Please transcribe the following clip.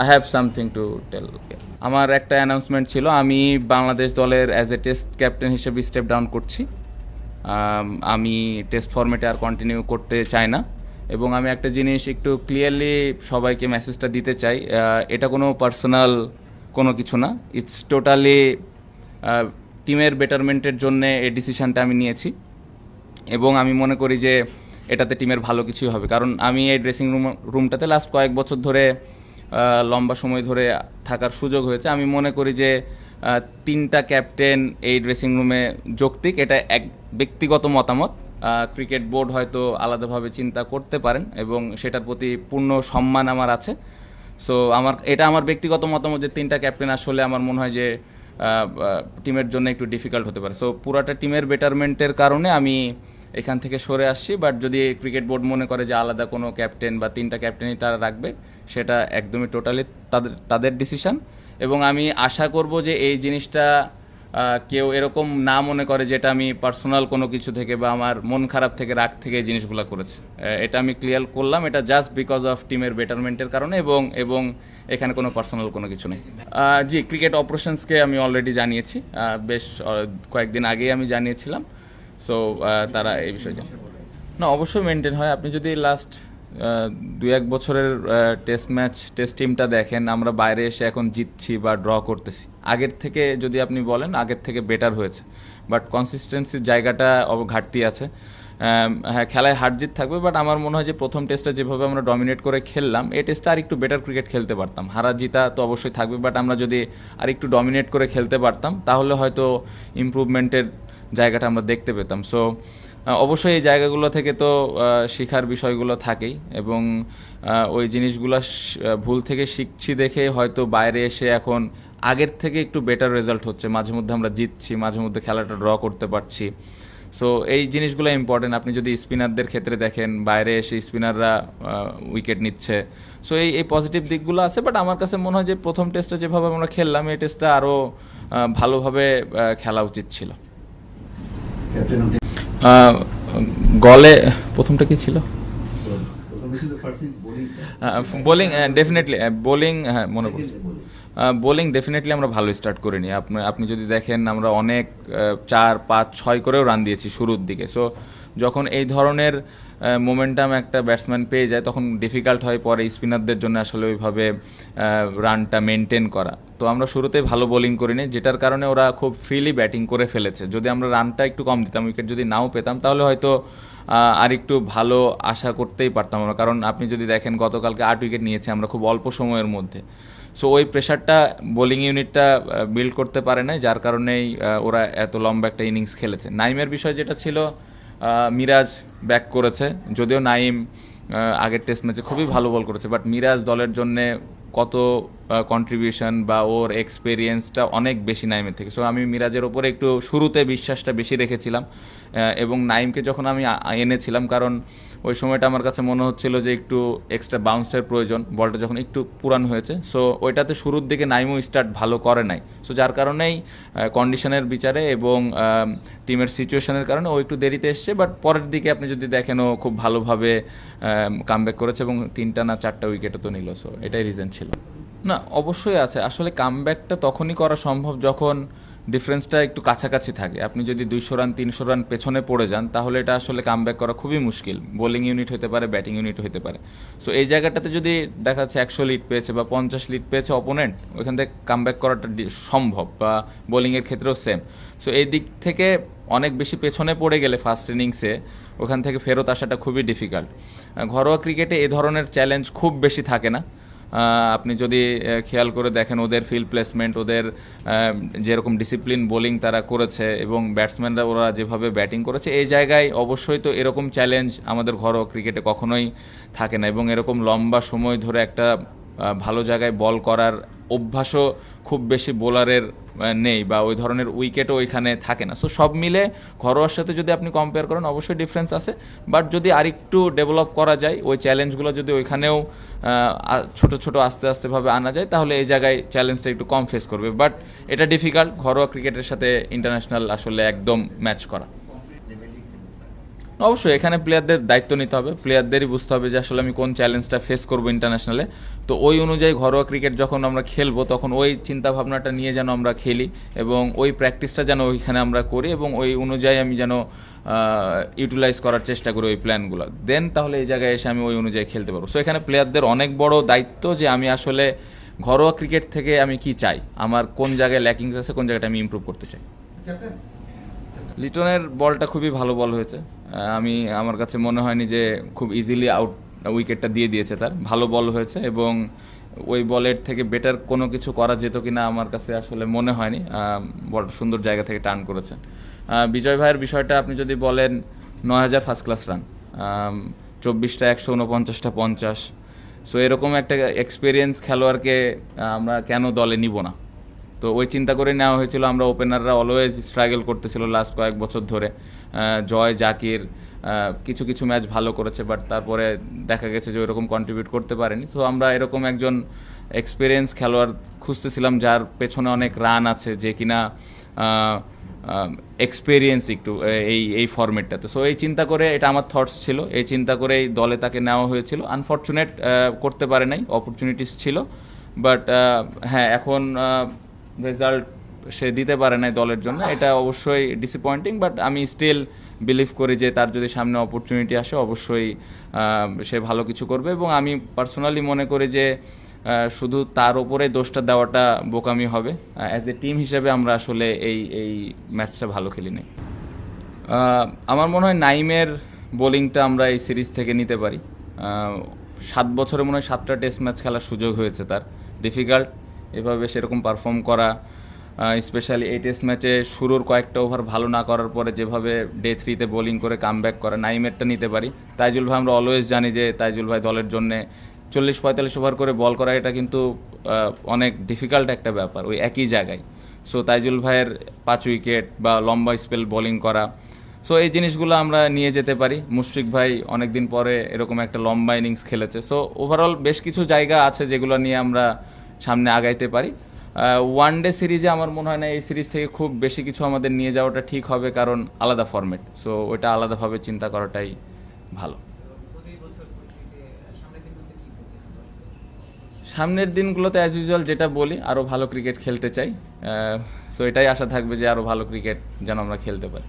I have something to tell আমার একটা announcement ছিল, আমি বাংলাদেশ দলের অ্যাজ এ টেস্ট ক্যাপ্টেন হিসেবে স্টেপ ডাউন করছি। আমি টেস্ট ফর্মেটে আর কন্টিনিউ করতে চাই না। এবং আমি একটা জিনিস একটু ক্লিয়ারলি সবাইকে মেসেজটা দিতে চাই এটা কোনো পার্সোনাল কোনো কিছু না। ইটস টোটালি টিমের বেটারমেন্টের জন্য এই ডিসিশানটা আমি নিয়েছি। এবং আমি মনে করি যে এটাতে টিমের ভালো কিছুই হবে। কারণ আমি এই ড্রেসিং রুম রুমটাতে লাস্ট কয়েক বছর ধরে লম্বা সময় ধরে থাকার সুযোগ হয়েছে। আমি মনে করি যে তিনটা ক্যাপ্টেন এই ড্রেসিং রুমে যৌক্তিক, এটা এক ব্যক্তিগত মতামত। ক্রিকেট বোর্ড হয়তো আলাদাভাবে চিন্তা করতে পারেন এবং সেটার প্রতি পূর্ণ সম্মান আমার আছে। সো আমার, এটা আমার ব্যক্তিগত মতামত যে তিনটা ক্যাপ্টেন আসলে আমার মনে হয় যে টিমের জন্য একটু ডিফিকাল্ট হতে পারে। সো পুরাটা টিমের বেটারমেন্টের কারণে আমি এখান থেকে সরে আসছি বাট যদি ক্রিকেট বোর্ড মনে করে যে আলাদা কোনো ক্যাপ্টেন বা তিনটা ক্যাপ্টেনই তারা রাখবে, সেটা একদমই টোটালি তাদের তাদের ডিসিশন এবং আমি আশা করব যে এই জিনিসটা কেউ এরকম না মনে করে যেটা আমি পার্সোনাল কোনো কিছু থেকে বা আমার মন খারাপ থেকে, রাগ থেকে এই জিনিসগুলো করেছে। এটা আমি ক্লিয়ার করলাম, এটা জাস্ট বিকজ অফ টিমের বেটারমেন্টের কারণে এবং এবং এখানে কোনো পার্সোনাল কোনো কিছু নেই। জি ক্রিকেট অপারেশনসকে আমি অলরেডি জানিয়েছি। বেশ কয়েকদিন আগেই আমি জানিয়েছিলাম। সো তারা এই বিষয়ে জানে। না, অবশ্যই মেনটেন হয়। আপনি যদি লাস্ট দু এক বছরের টেস্ট ম্যাচ টেস্ট টিমটা দেখেন, আমরা বাইরে এসে এখন জিতছি বা ড্র করতেছি। আগের থেকে যদি আপনি বলেন, আগের থেকে বেটার হয়েছে। বাট কনসিস্টেন্সির জায়গাটা ঘাটতি আছে। হ্যাঁ খেলায় হার জিত থাকবে বাট আমার মনে হয় যে প্রথম টেস্টটা যেভাবে আমরা ডমিনেট করে খেললাম এই টেস্টটা আর একটু বেটার ক্রিকেট খেলতে পারতাম। হারা জিতা তো অবশ্যই থাকবে বাট আমরা যদি আর একটু ডমিনেট করে খেলতে পারতাম, তাহলে হয়তো ইমপ্রুভমেন্টের জায়গাটা আমরা দেখতে পেতাম। সো অবশ্যই এই জায়গাগুলো থেকে তো শেখার বিষয়গুলো থাকেই এবং ওই জিনিসগুলো ভুল থেকে শিখছি দেখে হয়তো বাইরে এসে এখন আগের থেকে একটু বেটার রেজাল্ট হচ্ছে। মাঝে মধ্যে আমরা জিতছি, মাঝে মধ্যে খেলাটা ড্র করতে পারছি। সো এই জিনিসগুলো ইম্পর্টেন্ট আপনি যদি স্পিনারদের ক্ষেত্রে দেখেন, বাইরে এসে স্পিনাররা উইকেট নিচ্ছে। সো এই এই পজিটিভ দিকগুলো আছে বাট আমার কাছে মনে হয় যে প্রথম টেস্টটা যেভাবে আমরা খেললাম, এই টেস্টটা আরও ভালোভাবে খেলা উচিত ছিল। গলে প্রথমটা কি ছিল? বোলিং ডেফিনেটলি বোলিং হ্যাঁ মনে পড়ছে। বোলিং ডেফিনেটলি আমরা ভালো স্টার্ট করিনি। আপনি আপনি যদি দেখেন, আমরা অনেক চার, পাঁচ, ছয় করেও রান দিয়েছি শুরুর দিকে। সো যখন এই ধরনের মোমেন্টাম একটা ব্যাটসম্যান পেয়ে যায়, তখন ডিফিকাল্ট হয় পরে স্পিনারদের জন্য আসলে ওইভাবে রানটা মেনটেন করা। তো আমরা শুরুতেই ভালো বোলিং করিনি, যেটার কারণে ওরা খুব ফ্রিলি ব্যাটিং করে ফেলেছে। যদি আমরা রানটা একটু কম দিতাম উইকেট যদি নাও পেতাম, তাহলে হয়তো আর একটু ভালো আশা করতেই পারতাম আমরা। কারণ আপনি যদি দেখেন, গতকালকে আট উইকেট নিয়েছি আমরা খুব অল্প সময়ের মধ্যে। সো ওই প্রেশারটা বোলিং ইউনিটটা বিল্ড করতে পারে না যার কারণেই ওরা এত লম্বা একটা ইনিংস খেলেছে। নাইমের বিষয় যেটা ছিল মিরাজ ব্যাক করেছে। যদিও নাইম আগের টেস্ট ম্যাচে খুবই ভালো বল করেছে বাট মিরাজ দলের জন্যে কত কন্ট্রিবিউশন বা ওর এক্সপেরিয়েন্সটা অনেক বেশি নাইমের থেকে। সো আমি মিরাজের ওপরে একটু শুরুতে বিশ্বাসটা বেশি রেখেছিলাম এবং নাইমকে যখন আমি এনেছিলাম, কারণ ওই সময়টা আমার কাছে মনে হচ্ছিল যে একটু এক্সট্রা বাউন্সের প্রয়োজন, বলটা যখন একটু পুরান হয়েছে। সো ওইটাতে শুরুর দিকে নাইমও স্টার্ট ভালো করে নাই। সো যার কারণেই কন্ডিশনের বিচারে এবং টিমের সিচুয়েশনের কারণে ও একটু দেরিতে এসছে বাট পরের দিকে আপনি যদি দেখেন, ও খুব ভালোভাবে কামব্যাক করেছে এবং তিনটা না চারটা উইকেটও তো নিল। সো এটাই রিজন ছিল। না, অবশ্যই আছে। আসলে কামব্যাকটা তখনই করা সম্ভব যখন ডিফারেন্সটা একটু কাছাকাছি থাকে। আপনি যদি দুইশো রান তিনশো রান পেছনে পড়ে যান, তাহলে এটা আসলে কামব্যাক করা খুবই মুশকিল। বোলিং ইউনিট হতে পারে ব্যাটিং ইউনিট হতে পারে। সো এই জায়গাটাতে যদি দেখা যাচ্ছে একশো লিড পেয়েছে বা পঞ্চাশ লিড পেয়েছে অপোনেন্ট ওইখান থেকে কামব্যাক করাটা সম্ভব বা বোলিংয়ের ক্ষেত্রেও সেম সো এই দিক থেকে অনেক বেশি পেছনে পড়ে গেলে ফার্স্ট ইনিংসে ওখান থেকে ফেরত আসাটা খুবই ডিফিকাল্ট ঘরোয়া ক্রিকেটে এ ধরনের চ্যালেঞ্জ খুব বেশি থাকে না। আপনি যদি খেয়াল করে দেখেন ওদের ফিল্ড প্লেসমেন্ট ওদের যেরকম ডিসিপ্লিন বোলিং তারা করেছে এবং ব্যাটসম্যানরা ওরা যেভাবে ব্যাটিং করেছে, এই জায়গায় অবশ্যই তো এরকম চ্যালেঞ্জ আমাদের ঘরোয়া ক্রিকেটে কখনোই থাকে না এবং এরকম লম্বা সময় ধরে একটা ভালো জায়গায় বল করার অভ্যাসও খুব বেশি বোলারের নেই বা ওই ধরনের উইকেটও ওইখানে থাকে না। সো সব মিলে ঘরোয়ার সাথে যদি আপনি কম্পেয়ার করেন, অবশ্যই ডিফারেন্স আছে। বাট যদি আরেকটু ডেভেলপ করা যায়, ওই চ্যালেঞ্জগুলো যদি ওইখানেও ছোট ছোট আস্তে আস্তে ভাবে আনা যায়, তাহলে এই জায়গায় চ্যালেঞ্জটা একটু কম ফেস করবে। বাট এটা ডিফিকাল্ট ঘরোয়া ক্রিকেটের সাথে ইন্টারন্যাশনাল আসলে একদম ম্যাচ করা। অবশ্যই, এখানে প্লেয়ারদের দায়িত্ব নিতে হবে। প্লেয়ারদেরই বুঝতে হবে যে আসলে আমি কোন চ্যালেঞ্জটা ফেস করব ইন্টারন্যাশনালে তো ওই অনুযায়ী ঘরোয়া ক্রিকেট যখন আমরা খেলব তখন ওই চিন্তা ভাবনাটা নিয়ে যেন আমরা খেলি এবং ওই প্র্যাকটিসটা যেন ওইখানে আমরা করি এবং ওই অনুযায়ী আমি যেন ইউটিলাইজ করার চেষ্টা করি ওই প্ল্যানগুলো। দেন তাহলে এই জায়গায় এসে আমি ওই অনুযায়ী খেলতে পারব। সো এখানে প্লেয়ারদের অনেক বড় দায়িত্ব যে আমি আসলে ঘরোয়া ক্রিকেট থেকে আমি কি চাই আমার কোন জায়গায় ল্যাকিংস আছে কোন জায়গাটা আমি ইমপ্রুভ করতে চাই। লিটনের বলটা খুবই ভালো বল হয়েছে। আমি আমার কাছে মনে হয়নি যে খুব ইজিলি আউট উইকেটটা দিয়ে দিয়েছে তার। ভালো বল হয়েছে এবং ওই বলের থেকে বেটার কোনো কিছু করা যেত কিনা আমার কাছে আসলে মনে হয়নি। বড় সুন্দর জায়গা থেকে টার্ন করেছে। বিজয় ভাইয়ের বিষয়টা আপনি যদি বলেন নয় হাজার ফার্স্ট ক্লাস রান চব্বিশটা একশো উনপঞ্চাশটা পঞ্চাশ। সো এরকম একটা এক্সপিরিয়েন্স খেলোয়াড়কে আমরা কেন দলে নিব না? তো ওই চিন্তা করে নেওয়া হয়েছিল। আমরা ওপেনাররা অলওয়েজ স্ট্রাগল করতেছিল লাস্ট কয়েক বছর ধরে। জয়, জাকির কিছু কিছু ম্যাচ ভালো করেছে বাট তারপরে দেখা গেছে যে ওইরকম কন্ট্রিবিউট করতে পারেনি। তো আমরা এরকম একজন এক্সপিরিয়েন্স খেলোয়াড় খুঁজতেছিলাম যার পেছনে অনেক রান আছে যে কিনা এক্সপিরিয়েন্স একটু এই এই ফরম্যাটটাতে সো এই চিন্তা করে এটা আমার থটস ছিল, এই চিন্তা করে এই দলে তাকে নেওয়া হয়েছিল। আনফর্চুনেট করতে পারে নাই অপরচুনিটিস ছিল বাট হ্যাঁ এখন রেজাল্ট সে দিতে পারে নাই দলের জন্য, এটা অবশ্যই ডিসঅ্যাপয়েন্টিং বাট আমি স্টিল বিলিভ করি যে তার যদি সামনে অপরচুনিটি আসে, অবশ্যই সে ভালো কিছু করবে। এবং আমি পার্সোনালি মনে করি যে শুধু তার ওপরে দোষটা দেওয়াটা বোকামি হবে। অ্যাজ এ টিম হিসেবে আমরা আসলে এই এই ম্যাচটা ভালো খেলি নাই। আমার মনে হয় নাইমের বোলিংটা আমরা এই সিরিজ থেকে নিতে পারি। সাত বছরে মনে হয় সাতটা টেস্ট ম্যাচ খেলার সুযোগ হয়েছে তার। ডিফিকাল্ট এভাবে সেরকম পারফর্ম করা স্পেশালি এই টেস্ট ম্যাচে শুরুর কয়েকটা ওভার ভালো না করার পরে যেভাবে ডে থ্রিতে বোলিং করে কাম করা নাইমেরটা নিতে পারি। তাইজুল ভাই, আমরা অলওয়েজ জানি যে তাইজুল ভাই দলের জন্য চল্লিশ পঁয়তাল্লিশ ওভার করে বল করা এটা কিন্তু অনেক ডিফিকাল্ট একটা ব্যাপার ওই একই জায়গায়। সো তাইজুল ভাইয়ের পাঁচ উইকেট বা লম্বা স্পেল বোলিং করা। সো এই জিনিসগুলো আমরা নিয়ে যেতে পারি। মুশফিক ভাই অনেকদিন পরে এরকম একটা লম্বা ইনিংস খেলেছে। সো ওভারঅল বেশ কিছু জায়গা আছে যেগুলো নিয়ে আমরা সামনে আগাইতে পারি। ওয়ান ডে সিরিজে আমার মনে হয় না এই সিরিজ থেকে খুব বেশি কিছু আমাদের নিয়ে যাওয়াটা ঠিক হবে, কারণ আলাদা ফর্মেট সো ওইটা আলাদাভাবে চিন্তা করাটাই ভালো। সামনের দিনগুলোতে অ্যাজ ইউজুয়াল যেটা বলি আরও ভালো ক্রিকেট খেলতে চাই। সো এটাই আশা থাকবে যে আরও ভালো ক্রিকেট যেন আমরা খেলতে পারি।